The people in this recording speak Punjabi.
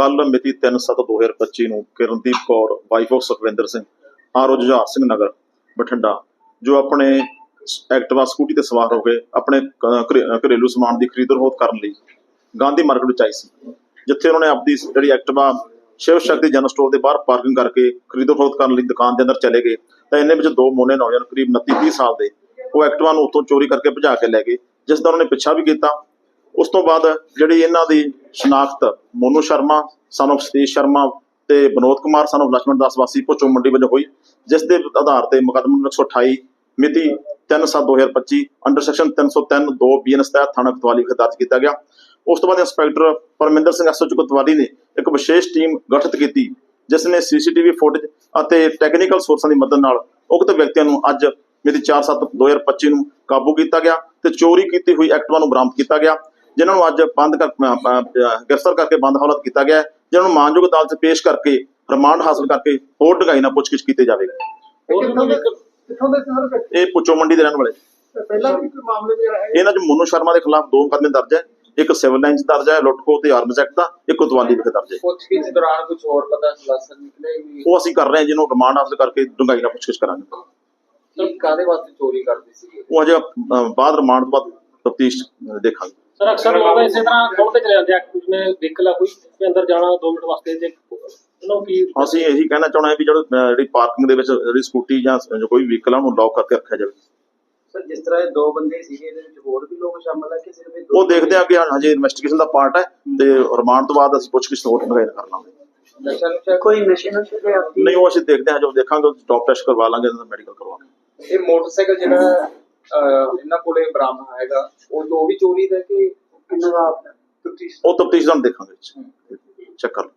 ਕੱਲ ਮਿਤੀ 3/7/2025 ਨੂੰ Kirandeep Kaur wife of Sukhwinder Singh RO Jujhar Singh Nagar, Bathinda, ਜੋ ਆਪਣੇ ਐਕਟਿਵਾ, ਸਕੂਟੀ ਤੇ ਸਵਾਰ ਹੋ ਕੇ ਆਪਣੇ ਘਰੇਲੂ ਸਮਾਨ ਦੀ ਖਰੀਦ ਰੋਹਤ ਕਰਨ ਲਈ ਗਾਂਧੀ ਮਾਰਕੀਟ ਵਿੱਚ ਆਈ ਸੀ, ਜਿੱਥੇ ਉਹਨਾਂ ਨੇ ਆਪਣੀ ਜਿਹੜੀ Activa Shiv Shakti general store ਦੇ ਬਾਹਰ ਪਾਰਕਿੰਗ ਕਰਕੇ ਖਰੀਦੋ ਫਰੋਖਤ ਕਰਨ ਲਈ ਦੁਕਾਨ ਦੇ ਅੰਦਰ ਚਲੇ ਗਏ, ਤਾਂ ਇੰਨੇ ਵਿੱਚ ਦੋ ਮੋਨੇ ਨੌਜਵਾਨ ਕਰੀਬ 29 30 ਸਾਲ ਦੇ, ਉਹ ਐਕਟਿਵਾ ਨੂੰ ਉੱਥੋਂ ਚੋਰੀ ਕਰਕੇ ਭਜਾ ਕੇ ਲੈ ਗਏ, ਜਿਸ ਦਾ ਉਹਨਾਂ ਨੇ ਪਿੱਛਾ ਵੀ ਕੀਤਾ ਉਸ ਤੋਂ ਬਾਅਦ ਜਿਹੜੀ ਇਹਨਾਂ ਦੀ ਸ਼ਨਾਖਤ ਮੋਨੂ ਸ਼ਰਮਾ ਸਾਨੂੰ ਸਤੀਸ਼ ਸ਼ਰਮਾ ਤੇ ਬਨੋਦ ਕੁਮਾਰ ਸਾਨੂੰ ਲక్ష్ਮਣ ਦਾਸ ਵਾਸੀ ਪੁੱਚੋ ਮੰਡੀ ਵੱਲੋਂ ਹੋਈ, ਜਿਸ ਦੇ ਆਧਾਰ ਤੇ ਮੁਕਦਮਾ 128 ਮਿਤੀ 3/7/2025 ਅੰਡਰ ਸੈਕਸ਼ਨ 303 2 ਐਨ ਤਹਿਤ ਥਾਣਾ ਕੋਤਵਾਲੀ ਵਿਖੇ ਦਰਜ ਕੀਤਾ ਗਿਆ। ਉਸ ਤੋਂ ਬਾਅਦ ਇੰਸਪੈਕਟਰ ਪਰਮਿੰਦਰ ਸਿੰਘ ਐਸਓਚ ਕੋਤਵਾਲੀ ਨੇ ਇੱਕ ਵਿਸ਼ੇਸ਼ ਟੀਮ ਗਠਿਤ ਕੀਤੀ, ਜਿਸ ਨੇ ਸੀਸੀਟੀਵੀ ਫੁਟੇਜ ਅਤੇ ਟੈਕਨੀਕਲ ਸੋਰਸਾਂ ਦੀ ਮਦਦ ਨਾਲ ਉਕਤ ਵਿਅਕਤੀਆਂ ਨੂੰ ਅੱਜ ਮਿਤੀ 4/7/2025 ਨੂੰ ਕਾਬੂ ਕੀਤਾ ਗਿਆ ਤੇ ਚੋਰੀ ਕੀਤੀ ਹੋਈ ਐਕਟਵਾ ਨੂੰ ਬਰਾਮਦ ਕੀਤਾ ਗਿਆ। ਜਿਨ੍ਹਾਂ ਨੂੰ ਅੱਜ ਬੰਦ ਕਰ ਗ੍ਰਿਫਤਾਰ ਕਰਕੇ ਬੰਦ ਹਵਾਲਤ ਕੀਤਾ ਗਿਆ ਹੈ, ਜਿਨ੍ਹਾਂ ਨੂੰ ਮਾਨਯੋਗ ਅਦਾਲਤ 'ਚ ਪੇਸ਼ ਕਰਕੇ ਰਿਮਾਂਡ ਹਾਸਲ ਕਰਕੇ ਹੋਰ ਢਗਾਈ ਨਾਲ ਪੁੱਛਗਿੱਛ ਕੀਤੀ ਜਾਵੇਗੀ? ਇਹ ਪੁੱਚੋ ਮੰਡੀ ਦੇ ਰਹਿਣ ਵਾਲੇ। ਪਹਿਲਾਂ ਵੀ ਕੋਈ ਮਾਮਲੇ ਵਗੈਰਾ ਹੈ ਇਹਨਾਂ 'ਚ ਮੋਨੂ ਸ਼ਰਮਾ ਦੇ ਖਿਲਾਫ ਦੋ ਮੁਕੱਦਮੇ ਦਰਜ ਹੈ ਇੱਕ ਸਿਵਲ ਲਾਈਨ 'ਚ ਦਰਜ ਹੈ ਲੁੱਟਖੋ ਤੇ ਆਰਮਸ ਐਕਟ ਦਾ ਇੱਕ ਕੋਤਵਾਲੀ ਵਿਖੇ ਦਰਜ ਹੈ। ਪੁੱਛਗਿੱਛ ਦੌਰਾਨ ਕੁਝ ਹੋਰ ਪਤਾ ਖੁਲਾਸਾ ਨਿਕਲੇ ਵੀ ਉਹ ਅਸੀਂ ਕਰ ਰਹੇ ਹਾਂ ਜਿਹਨੂੰ ਰਿਮਾਂਡ ਹਾਸਲ ਕਰਕੇ ਢੰਗਾਈ ਨਾਲ ਪੁੱਛਗਿੱਛ ਕਰਾਂਗੇ। ਕਾਦੇ ਵਾਸਤੇ ਚੋਰੀ ਕਰਦੇ ਸੀ? ਉਹ ਅਜੇ ਬਾਅਦ ਰਿਮਾਂਡ ਤੋਂ ਬਾਅਦ ਤਫਤੀਸ਼ ਦੇਖਾਂਗੇ। ਸਰ ਅਕਸਰ ਲੋਕ ਇਸੇ ਤਰ੍ਹਾਂ ਖੋਲ ਕੇ ਚਲੇ ਜਾਂਦੇ ਆ ਕੁਝ ਨੇ ਵਹੀਕਲ ਆ ਕੋਈ ਤੇ ਅੰਦਰ ਜਾਣਾ 2 ਮਿੰਟ ਵਾਸਤੇ ਤੇ ਉਹਨੂੰ ਕੀ ਅਸੀਂ ਇਹੀ ਕਹਿਣਾ ਚਾਹੁੰਦੇ ਹਾਂ ਵੀ ਜਿਹੜਾ ਜਿਹੜੀ ਪਾਰਕਿੰਗ ਦੇ ਵਿੱਚ ਜਿਹੜੀ ਸਕੂਟੀ ਜਾਂ ਜੋ ਕੋਈ ਵਹੀਕਲ ਆ ਉਹਨੂੰ ਲੌਕ ਕਰਕੇ ਰੱਖਿਆ ਜਾਵੇ। ਸਰ ਜਿਸ ਤਰ੍ਹਾਂ ਇਹ ਦੋ ਬੰਦੇ ਸੀਗੇ ਇਹਦੇ ਵਿੱਚ ਹੋਰ ਵੀ ਲੋਕ ਸ਼ਾਮਲ ਹੈ ਕਿ ਸਿਰਫ ਇਹ ਦੋ ਉਹ ਦੇਖਦੇ ਆ ਕਿ ਹਜੇ ਇਨਵੈਸਟੀਗੇਸ਼ਨ ਦਾ ਪਾਰਟ ਹੈ ਤੇ ਰਿਮਾਂਡ ਤੋਂ ਬਾਅਦ ਅਸੀਂ ਪੁੱਛਗਿੱਛ ਹੋਰ ਨਾਲ ਕਰ ਲਾਂਗੇ। ਨਸ਼ਾ ਨੁਸ਼ਾ ਕੋਈ ਨਸ਼ੇ ਨਸ਼ੇ ਦੇ ਆਦੀ? ਨਹੀਂ ਉਹ ਅਸੀਂ ਦੇਖਦੇ ਹਾਂ ਜੋ ਦੇਖਾਂਗੇ ਟੌਪ ਟੈਸਟ ਕਰਵਾ ਲਾਂਗੇ ਮੈਡੀਕਲ ਕਰਵਾਵਾਂਗੇ ਇਹ ਮੋਟਰਸਾਈਕਲ ਜਿਹੜਾ ਇਹਨਾਂ ਕੋਲੇ ਬਰਾਮਦ ਹੈਗਾ। ਉਹ ਉਹ ਵੀ ਚੋਰੀ ਦਾ ਕਿ ਕਿੰਨਾ ਦਾ ਉਹ ਤਫਤੀਸ਼ ਦਾ ਦੇਖਾਂਗੇ ਚੈੱਕ ਕਰ